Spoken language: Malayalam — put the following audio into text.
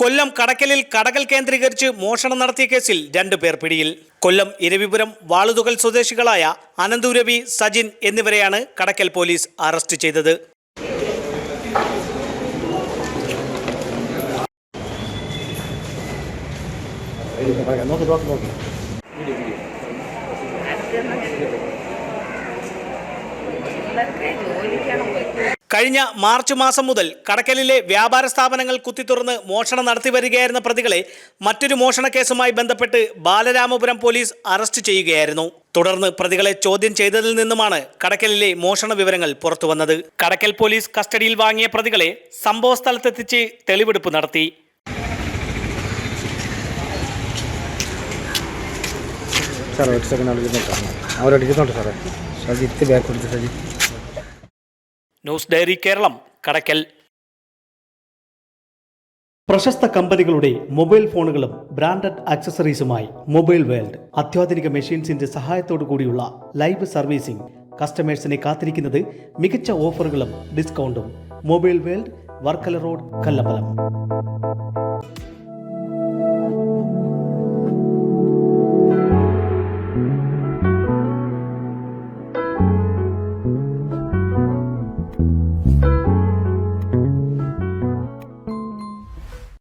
കൊല്ലം കടക്കലിൽ കടകൽ കേന്ദ്രീകരിച്ച് മോഷണം നടത്തിയ കേസിൽ രണ്ടു പേർ പിടിയിൽ. കൊല്ലം ഇരവിപുരം വാളുതുകൽ സ്വദേശികളായ അനന്തുരവി സജിൻ എന്നിവരെയാണ് കടക്കൽ പോലീസ് അറസ്റ്റ് ചെയ്തത്. ജോലിക്കാണ്? കഴിഞ്ഞ മാർച്ച് മാസം മുതൽ കടക്കലിലെ വ്യാപാര സ്ഥാപനങ്ങൾ കുത്തിത്തുറന്ന് മോഷണം നടത്തി വരികയായിരുന്ന പ്രതികളെ മറ്റൊരു മോഷണ കേസുമായി ബന്ധപ്പെട്ട് ബാലരാമപുരം പോലീസ് അറസ്റ്റ് ചെയ്യുകയായിരുന്നു. തുടർന്ന് പ്രതികളെ ചോദ്യം ചെയ്തതിൽ നിന്നുമാണ് കടക്കലിലെ മോഷണ വിവരങ്ങൾ പുറത്തുവന്നത് കടക്കൽ പോലീസ് കസ്റ്റഡിയിൽ വാങ്ങിയ പ്രതികളെ സംഭവ സ്ഥലത്തെത്തിച്ച് തെളിവെടുപ്പ് നടത്തി. സാറേ ഒരു സെക്കൻഡ് അവിടെ അവരടിക്കുന്നുണ്ട് സാറേ. സജിത്ത് ബാക്ക് കൊടുത്ത് സജിത്ത് ന്യൂസ് ഡയറി കേരളം കടക്കൽ. പ്രശസ്ത കമ്പനികളുടെ മൊബൈൽ ഫോണുകളും ബ്രാൻഡഡ് ആക്സസറീസുമായി മൊബൈൽ വേൾഡ്. അത്യാധുനിക മെഷീൻസിന്റെ സഹായത്തോടു കൂടിയുള്ള ലൈവ് സർവീസിംഗ് കസ്റ്റമേഴ്സിനെ കാത്തിരിക്കുന്നത് മികച്ച ഓഫറുകളും ഡിസ്കൗണ്ടും. Mobile world Varkala road Kallambalam.